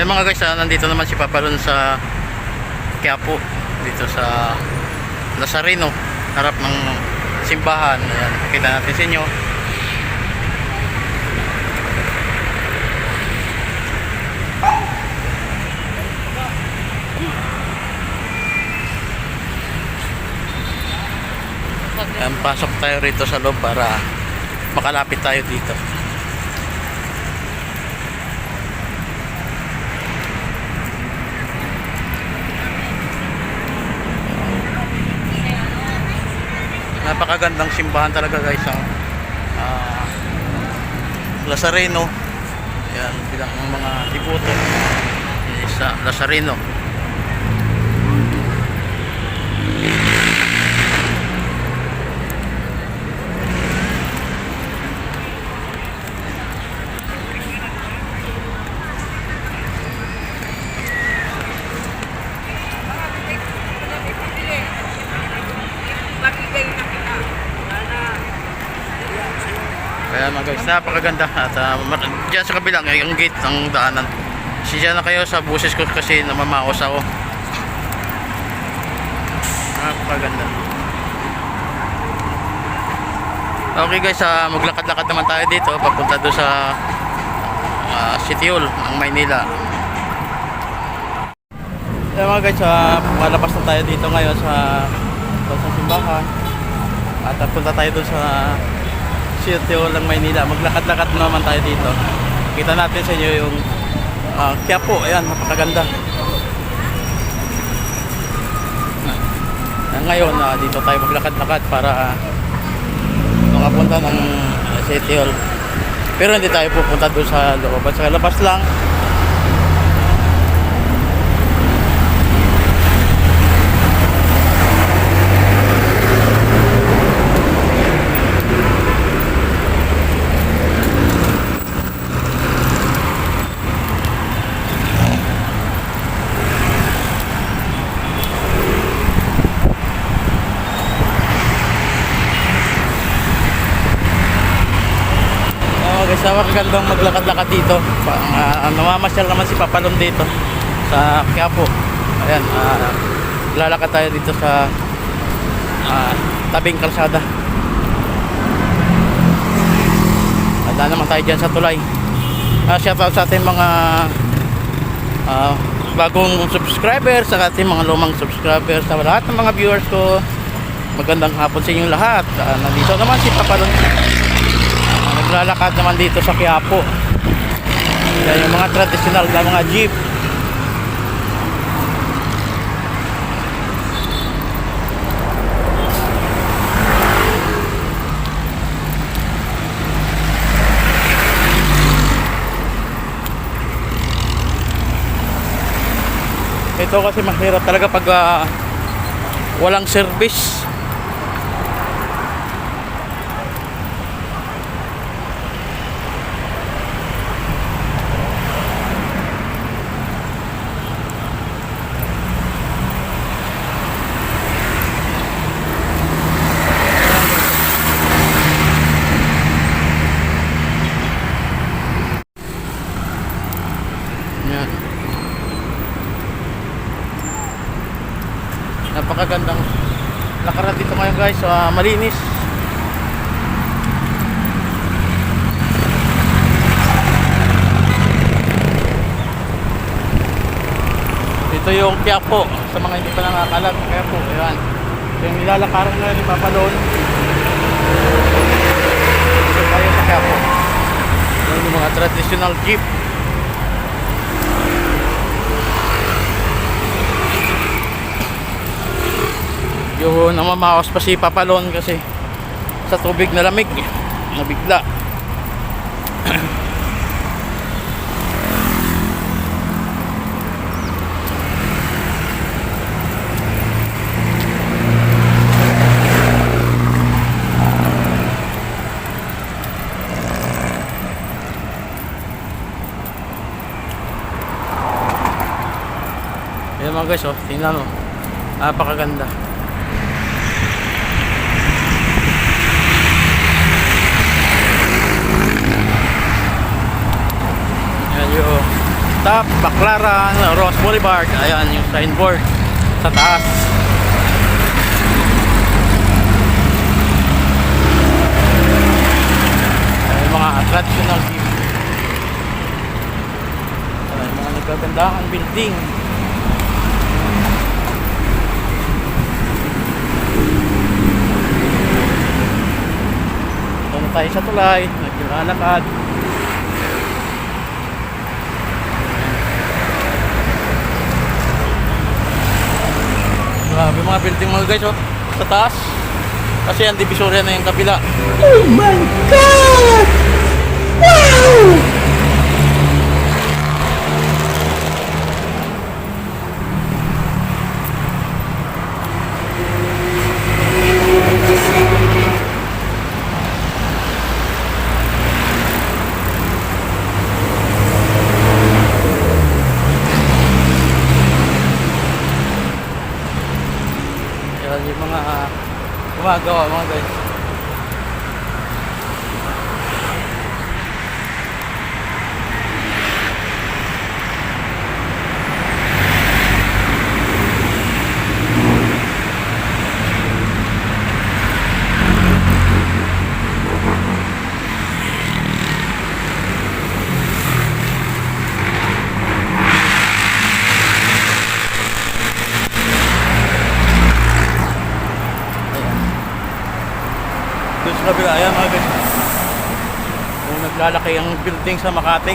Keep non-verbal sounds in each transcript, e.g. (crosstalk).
Yan mga guys, ah, nandito naman si Papa Lon sa Quiapo. Dito sa Nazareno. Harap ng simbahan. Ayan, kita natin sa inyo. Ayan, pasok tayo rito sa loob para makalapit tayo dito. Napakagandang simbahan talaga guys ang ah, Lazareno. Yan bilang ang mga dibuto sa Lazareno Kaya mga guys, napakaganda at uh, dyan sa kabilang ay yung gate ng daanan. Siya na kayo sa buses ko kasi namamaos ako. Napakaganda. Okay guys, uh, maglakad-lakad naman tayo dito papunta doon sa uh, City Hall ng Maynila. Kaya mga guys, uh, malabas na tayo dito ngayon sa, sa simbahan. At uh, punta tayo doon sa Hall ng Maynila. Maglakad-lakad naman tayo dito. Kita natin sa inyo yung uh, Quiapo. Ayan, napakaganda. Uh, ngayon, uh, dito tayo maglakad-lakad para uh, makapunta ng uh, City Hall. Pero hindi tayo pupunta doon sa loob. At sa labas lang, Oh, guys, napakagandang maglakad-lakad dito. Uh, namamasyal naman si Papalon dito sa Quiapo. Ayan, uh, lalakad tayo dito sa ah, tabing kalsada. At naman tayo dyan sa tulay. Uh, shout out sa ating mga ah, bagong subscribers sa ating mga lumang subscribers sa lahat ng mga viewers ko. Magandang hapon sa inyong lahat. Ah, nandito naman si Papalon naglalakad naman dito sa Quiapo. Yan yung mga traditional na mga jeep. Ito kasi mahirap talaga pag ah, walang service Yan. Napakagandang lakaran dito ngayon guys. Ah, malinis. Ito yung Quiapo sa mga hindi pa nakakalam. Quiapo, ayan. Yung nilalakaran na ni Papalon. Dito tayo sa Quiapo. Yung mga traditional jeep. Yun, namamaos pa si Papalon kasi sa tubig na lamig, nabigla. Ayan mga guys, oh, tingnan mo. Napakaganda. Yan yung Stop, Baclaran, Ross Boulevard. Ayan yung signboard sa taas. Ayan, yung mga traditional jeep. Ayan, yung mga nagkagandahan building. Doon tayo sa tulay, naglalakad. Grabe mga building mga guys, oh. Sa taas. Kasi ang divisorya na yung kabila. Oh my god! Wow! Yan yung mga uh, gumagawa mga guys. Ayan. Doon sa kabila, ayan mga guys. Naglalaki ang building sa Makati.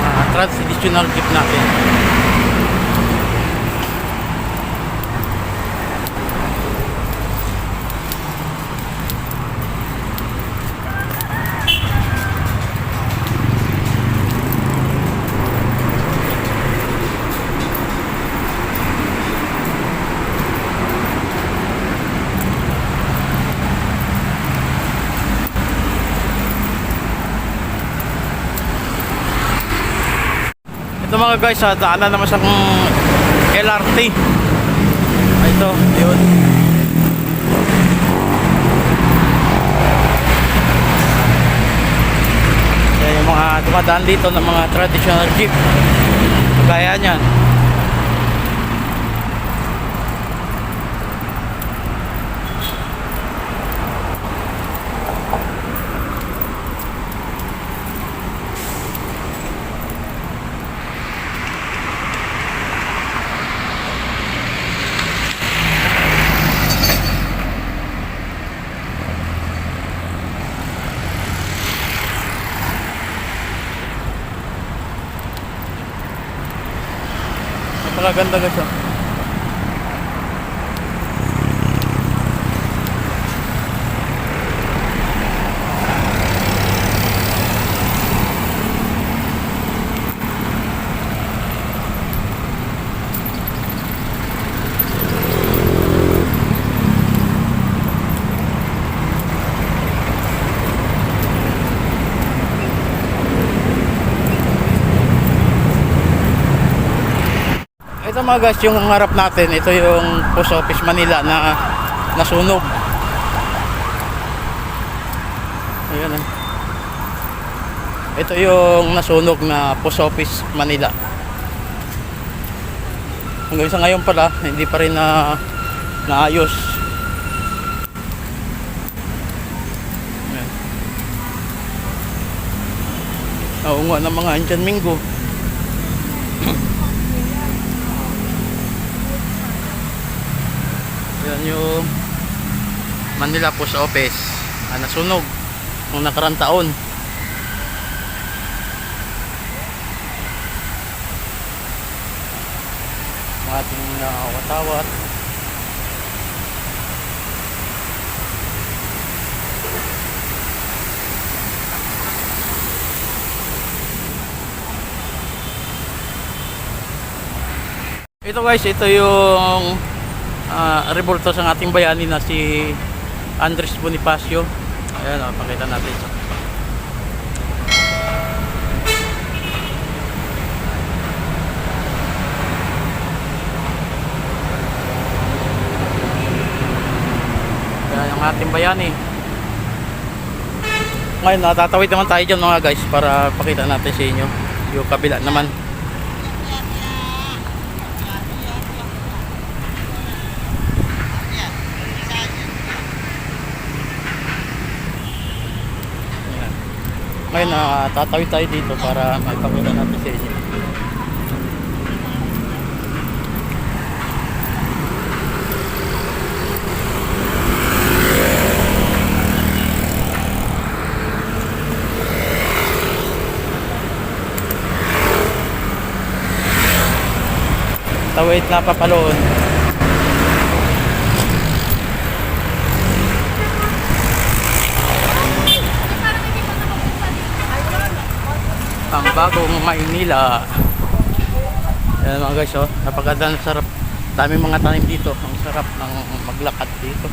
Mga traditional jeep natin. Mga guys, sa daanan naman sa LRT. Ito, yun. Yan yung mga dumadaan dito ng mga traditional jeep. Kagaya niyan. Maganda guys. oh. Ito mga guys, yung harap natin, ito yung Post Office Manila na nasunog. Ayan ah. Ito yung nasunog na Post Office Manila. Hanggang sa ngayon pala, hindi pa rin na naayos. Ayan. Oo ng mga Indian Mingo. (clears throat) Yan yung Manila Post Office na nasunog nung nakarang taon. Ating uh, watawat. Ito guys, ito yung uh, revolto sa ating bayani na si Andres Bonifacio. Ayan, oh, pakita natin. Ayan, yung ating bayani. Ngayon, natatawid naman tayo dyan mga guys para pakita natin sa inyo yung kabila naman. Ayan. Ngayon, uh, tatawid tayo dito para maipakita natin sa inyo. Tawid na papaloon. Ang bagong Maynila. Ayan mga guys, oh. Napaganda ng sarap. Daming mga tanim dito. Ang sarap ng maglakad dito.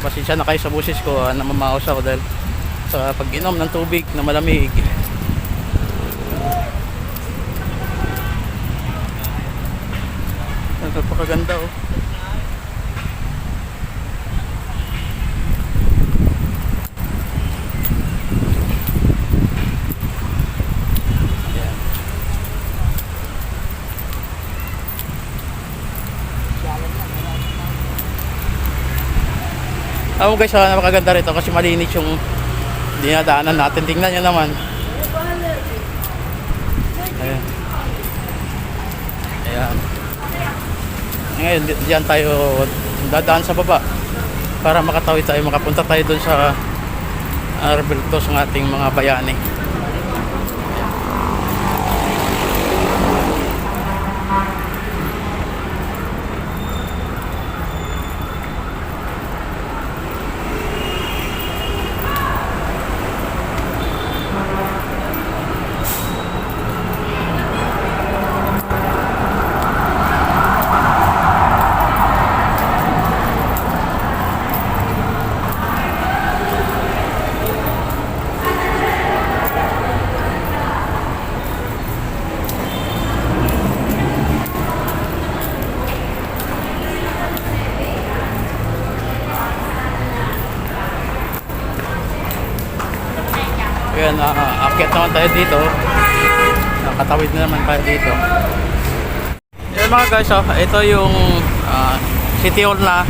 Pasensya na kayo sa busis ko, ah, namamaos ako dahil sa pag-inom ng tubig na malamig. Napakaganda oh. Ako guys, ah, napakaganda rito kasi malinis yung dinadaanan natin. Tingnan nyo naman. Ayan. Ayan. Ngayon, di- diyan tayo dadaan sa baba para makatawid tayo, makapunta tayo dun sa Arbeltos ng ating mga bayani. Ayan, uh, akyat tayo dito. Nakatawid na naman tayo dito. Ayan mga guys, oh, ito yung ah, City Hall na.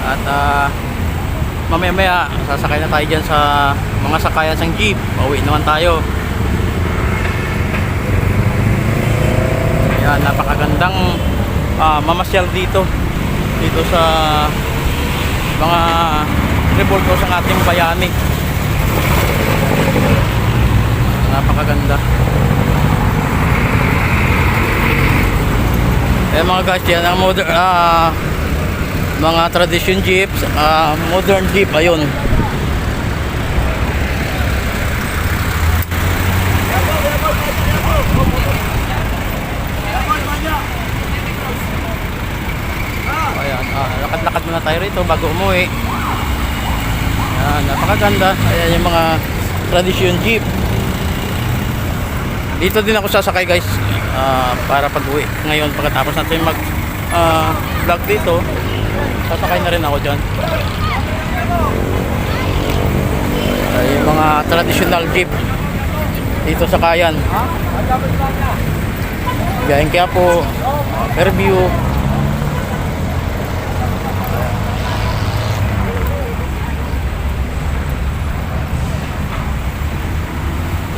At uh, mamaya maya sasakay na tayo dyan sa mga sakayan ng jeep. Pauwi naman tayo. Ayan, napakagandang ah, mamasyal dito. Dito sa mga revolto sa ating bayani. Napakaganda. Eh mga guys, yan ang modern ah mga tradition jeeps, ah, modern jeep ayun. Ayan, ah, lakad-lakad muna tayo rito bago umuwi. Ayan, napakaganda. Ayan yung mga tradition jeep. Dito din ako sasakay guys ah, para pag-uwi. Ngayon pagkatapos natin mag ah, vlog dito, sasakay na rin ako dyan. Ay, yung mga traditional jeep dito sa Kayan. Gayang kaya po, Fairview.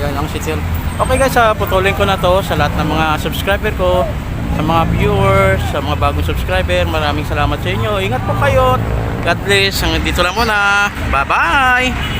Yan ang Hall. Okay guys, uh, putulin ko na to sa lahat ng mga subscriber ko, sa mga viewers, sa mga bagong subscriber. Maraming salamat sa inyo. Ingat po kayo. God bless. Hanggang dito lang muna. Bye-bye.